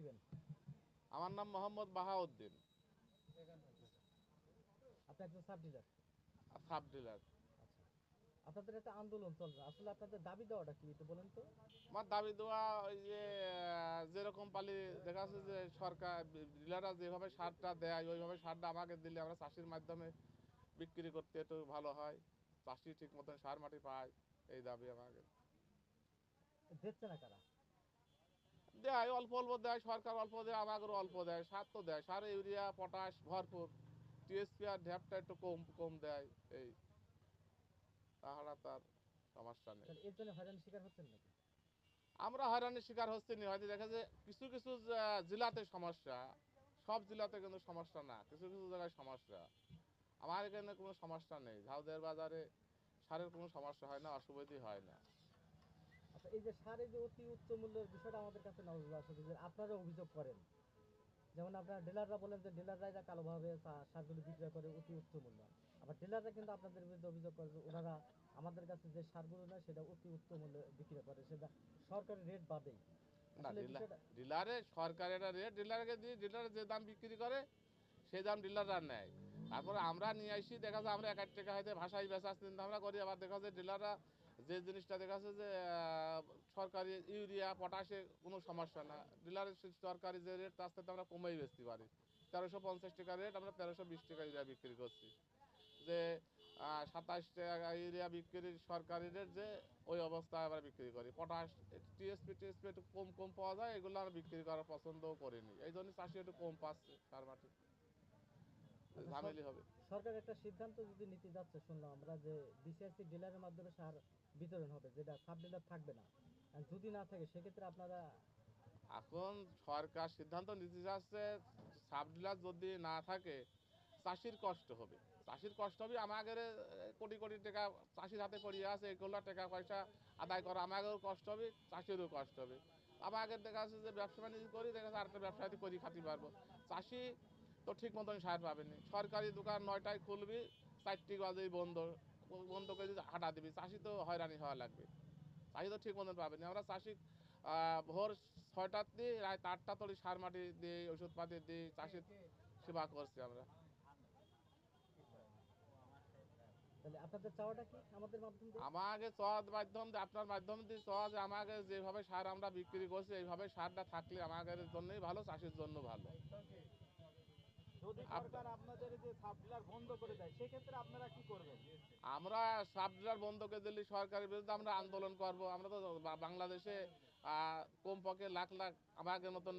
দিবেন? আমার নাম মোহাম্মদ বাহাউদ্দিন। আপনি একজন সাব ডিলার? Sub dealer. আচ্ছা। আপনাদের একটা আন্দোলন চলবে। আসলে আপনাদের দাবি দেওয়াটা কি একটু বলেন তো? আমার দাবি দেওয়া ওই যে যেরকম পালি দেখা যাচ্ছে যে সরকার ডিলাররা যেভাবে সারটা দেয় ওইভাবে সারটা আমাকে দিলে আমরা চাষির মাধ্যমে বিক্রি করতে একটু ভালো হয়। চাষি ঠিক মতন সার মাটি পায় এই দাবি আমাকে। দিচ্ছে না কারা? দেয় অল্প অল্প দেয় সরকার অল্প দেয় আমাদেরও অল্প দেয় সার তো দেয় সার ইউরিয়া পটাশ ভরপুর। টিএসপি আর ঢ্যাপটা একটু কম কম দেয় এই। তাহারা তার সমস্যা নেই। এর জন্য হয়রানির শিকার হচ্ছেন নাকি? আমরা হয়রানির শিকার হচ্ছে নি হয়তো দেখা যায় কিছু কিছু জেলাতে সমস্যা সব জেলাতে কিন্তু সমস্যা না কিছু কিছু জায়গায় সমস্যা। আমার এখানে কোনো সমস্যা নেই ঝাউদের বাজারে সারের কোনো সমস্যা হয় না অসুবিধে হয় না। এই যে সারে যে অতি উচ্চ মূল্যের বিষয়টা আমাদের কাছে নজর আসে যে আপনারা অভিযোগ করেন। যেমন আপনারা ডিলাররা বলেন যে ডিলাররা কালোভাবে সারগুলো বিক্রয় করে অতি উচ্চ মূল্য। আবার ডিলাররা কিন্তু আপনাদের বিরুদ্ধে অভিযোগ করে যে ওনারা আমাদের কাছে যে সারগুলো নেয় সেটা অতি উচ্চ মূল্যে করে। সেটা সরকারি রেট বাদেই। ডিলার সরকারের রেট ডিলারকে দিয়ে ডিলার যে দাম বিক্রি করে সেই দাম ডিলাররা নেয়। তারপরে আমরা নিয়ে আসি দেখা যায় আমরা এক এক টাকা হয়তো ভাষায় বেচা চিন্তা আমরা করি আবার দেখা যায় ডিলাররা যে জিনিসটা দেখা যাচ্ছে যে সরকারি ইউরিয়া, পটাশে কোনো সমস্যা না। ডিলারের সরকারি যে রেট তার সাথে আমরা কমেই বেচতে পারি। তেরোশো পঞ্চাশ টাকা রেট, আমরা তেরোশো বিশ টাকা ইউরিয়া বিক্রি করছি। যে সাতাশ টাকা ইউরিয়া বিক্রির সরকারি রেট যে, ওই অবস্থায় আমরা বিক্রি করি। পটাশ, টিএসপি টিএসপি একটু কম কম পাওয়া যায়, এগুলো আমরা বিক্রি করার পছন্দও করিনি। এই জন্য চাষি একটু কম পাচ্ছে সার মাটি ঝামেলি হবে। সরকার একটা সিদ্ধান্ত যদি নিতে যাচ্ছে শুনলাম আমরা যে বিসিআরসি ডিলারের মাধ্যমে সার বিতরণ হবে যেটা সাব ডিলার থাকবে না। যদি না থাকে সেক্ষেত্রে আপনারা এখন সরকার সিদ্ধান্ত নিতে যাচ্ছে সাব ডিলার যদি না থাকে চাষির কষ্ট হবে। চাষির কষ্ট হবে আমাদের কোটি কোটি টাকা চাষির হাতে পড়িয়ে আছে এগুলো টাকা পয়সা আদায় করা আমাদেরও কষ্ট হবে চাষিরও কষ্ট হবে। আমাদের দেখা যাচ্ছে যে ব্যবসা বাণিজ্য করি দেখা যাচ্ছে আরেকটা ব্যবসা করি খাতে পারব চাষি তো ঠিক মতন সার পাবেনি সরকারি দোকান নয়টায় খুলবি চারটি বাজেই বন্ধ। বন্ধ করে দিয়ে হাঁটা দিবি চাষি তো হয়রানি হওয়া লাগবে। চাষি তো ঠিক মতন পাবেনি আমরা চাষি ভোর ছয়টার দিয়ে রাত আটটা তরি সার মাটি দিয়ে ওষুধপাতি দিয়ে চাষির সেবা করছি আমরা। আমাকে মাধ্যম আপনার মাধ্যম দিয়ে আমাকে যেভাবে সার আমরা বিক্রি করছি এইভাবে সারটা থাকলে আমাদের জন্যই ভালো চাষির জন্য ভালো। বন্ধ করে আমরা সাবডিলার বন্ধ করে দিলে সরকারের বিরুদ্ধে আমরা আন্দোলন করব। আমরা তো বাংলাদেশে আহ, কমপক্ষে লাখ লাখ আমাদের মতন